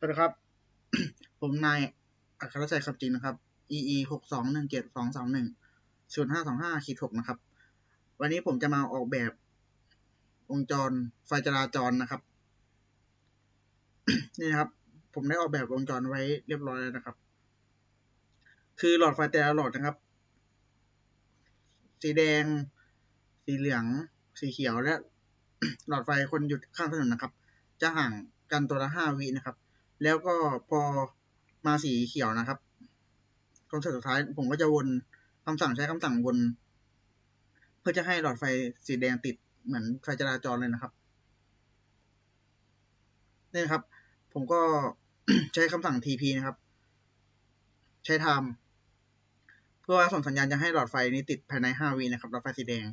สวัสดีครับ ผมนายอัครชัยคำจริงนะครับ EE หกสองหนึ่งเจ็ดสองสองหนึ่งศูนย์ห้าสองห้าขีดหกนะครับ วันนี้ผมจะมาออกแบบวงจรไฟจราจรนะครับ นี่นะครับ ผมได้ออกแบบวงจรไว้เรียบร้อยแล้วนะครับ คือหลอดไฟแต่ละหลอดนะครับ สีแดง สีเหลือง สีเขียวและ หลอดไฟคนหยุดข้างถนนนะครับ จะห่างกันตัวละห้าวินะครับ แล้วก็พอมาสีเขียวนะครับคอนเสิร์ตสุดท้ายผมก็จะวนคำสั่งใช้คำสั่งวน เพื่อจะให้หลอดไฟสีแดงติดเหมือนไฟจราจรเลยนะครับนี่นะครับ ผมก็ใช้คำสั่ง TP นะครับ ใช้ time เพื่อว่าส่งสัญญาณจะให้หลอดไฟนี้ติดภายในห้าวินะครับหลอดไฟสีแดง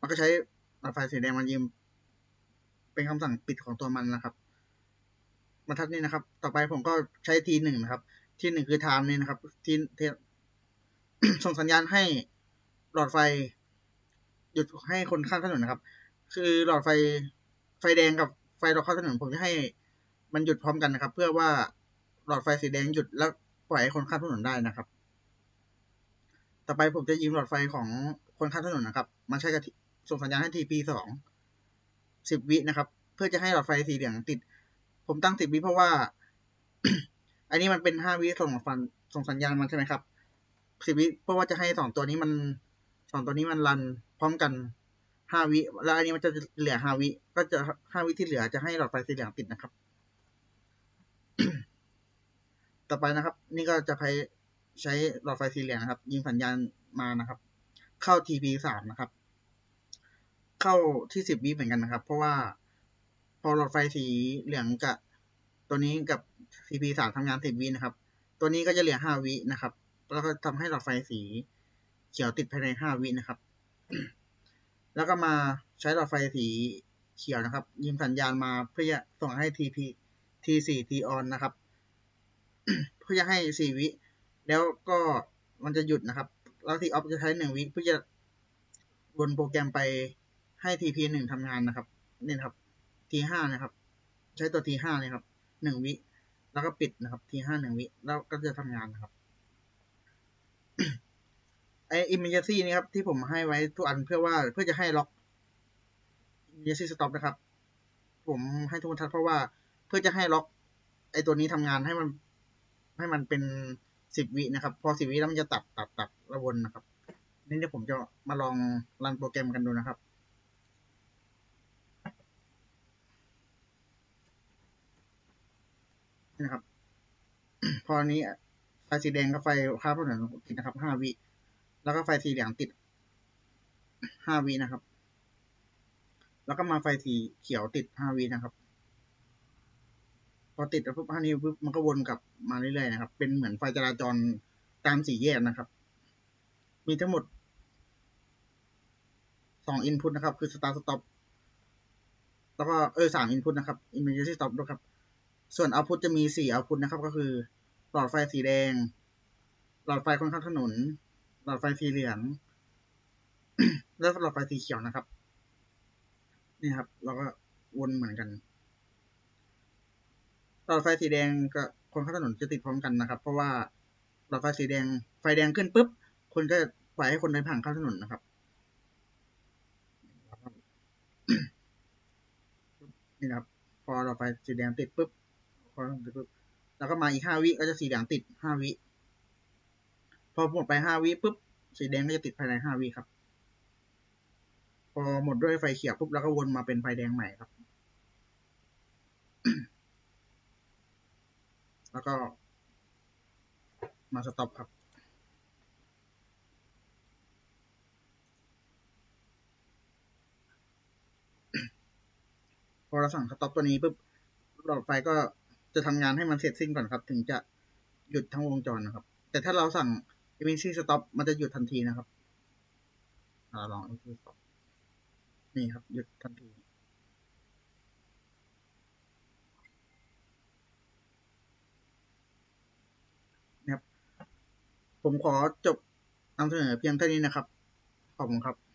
มันก็ใช้หลอดไฟสีแดงมันยืมเป็นคำสั่งปิดของตัวมันนะครับ บรรทัดนี้นะครับ ต่อไปผมก็ใช้ทีหนึ่งนะครับ ทีหนึ่งคือ time นี่นะครับ ที่ที่ส่งสัญญาณให้หลอดไฟ หยุดให้คนข้ามถนนนะครับ คือหลอดไฟไฟแดงกับไฟรอข้ามถนนผมจะให้มันหยุดพร้อมกันนะครับ เพื่อว่าหลอดไฟสีแดงหยุดแล้วปล่อยให้คนข้ามถนนได้นะครับ ต่อไปผมจะยืมหลอดไฟของคนข้ามถนนนะครับ มาใช้กับส่งสัญญาณให้ TP สองสิบวินะครับ เพื่อจะให้หลอดไฟสีเหลืองติด ผมตั้งสิบวิเพราะว่า อันนี้มันเป็นห้าวิส่งฟันส่งสัญญาณมันใช่ไหมครับสิบวิเพราะว่าจะให้สองตัวนี้มันสองตัวนี้มันรันพร้อมกันห้าวิแล้วอันนี้มันจะเหลือห้าวิก็จะห้าวิที่เหลือจะให้หลอดไฟสีเหลืองติดนะครับ ต่อไปนะครับ นี่ก็จะใช้ใช้หลอดไฟสีเหลืองนะครับ ยิงสัญญาณมานะครับ เข้า TP สามนะครับ เข้าที่สิบวิเหมือนกันนะครับ เพราะว่า พอหลอดไฟสีเหลืองกับตัวนี้กับ TP สามทำงานสิบวินะครับ ตัวนี้ก็จะเหลือห้าวินะครับ แล้วก็ทำให้หลอดไฟสีเขียวติดภายในห้าวินะครับ แล้วก็มาใช้หลอดไฟสีเขียวนะครับยิงสัญญาณมาเพื่อจะส่งให้ TP T4 T on นะครับ เพื่อจะให้สี่วิ แล้วก็มันจะหยุดนะครับ แล้ว T off จะใช้หนึ่งวิเพื่อจะวนโปรแกรมไปให้ TP หนึ่งทำงานนะครับ นี่ครับ T5 นะครับ ใช้ตัว T5 เลยครับหนึ่งวิแล้วก็ปิดนะครับ T5 หนึ่งวิแล้วก็จะทำงานนะครับไอ emergency นี่ครับที่ผมให้ไว้ทุกอันเพื่อว่าเพื่อจะให้ล็อก emergency stop นะครับ ผมให้ทุกบรรทัดเพราะว่าเพื่อจะให้ล็อก ไอตัวนี้ทำงานให้มัน ให้มันเป็นสิบวินะครับ พอสิบวิแล้วมันจะตัดตัดตัดระวนนะครับนี่เดี๋ยวผมจะมาลองรันโปรแกรมกันดูนะครับ นะครับ พอนี้ไฟสีแดงกับไฟข้ามถนนติดนะครับห้าวิแล้วก็ไฟสีเหลืองติดห้าวินะครับ แล้วก็มาไฟสีเขียวติดห้าวินะครับ พอติดแล้วปุ๊บห้านี้ปุ๊บมันก็วนกลับมาเรื่อยๆนะครับ เป็นเหมือนไฟจราจรตามสี่แยกนะครับ มีทั้งหมดสองอินพุตนะครับ คือ start stop แล้วก็เออสามอินพุตนะครับ emergency stop ด้วยครับ ส่วน output จะมีสี่ output นะครับ ก็คือ หลอดไฟสีแดง หลอดไฟคนข้ามถนน หลอดไฟสีเหลือง แล้วหลอดไฟสีเขียวนะครับ นี่ครับ เราก็วนเหมือนกัน หลอดไฟสีแดงกับคนข้ามถนนจะติดพร้อมกันนะครับ เพราะว่าหลอดไฟสีแดง ไฟแดงขึ้นปุ๊บ คนก็ปล่อยให้คนเดินผ่านข้ามถนนนะครับนี่ครับ พอหลอดไฟสีแดงติดปุ๊บ แล้วก็มาอีกห้าวิก็จะสีเหลืองติดห้าวิ พอหมดไปห้าวิปุ๊บสีแดงก็จะติดภายในห้าวิครับ พอหมดด้วยไฟเขียวปุ๊บแล้วก็วนมาเป็นไฟแดงใหม่ครับ แล้วก็มาสต็อปครับพอเราสั่งสต็อปตัวนี้ปุ๊บหลอดไฟก็ จะทำงานให้มันเสร็จสิ้นก่อนครับ ถึงจะหยุดทั้งวงจรนะครับ แต่ถ้าเราสั่ง emergency stop มันจะหยุดทันทีนะครับอ่าลอง emergency stop นี่ครับ หยุดทันทีนะครับผมขอจบนำเสนอเพียงเท่านี้นะครับ ขอบคุณครับ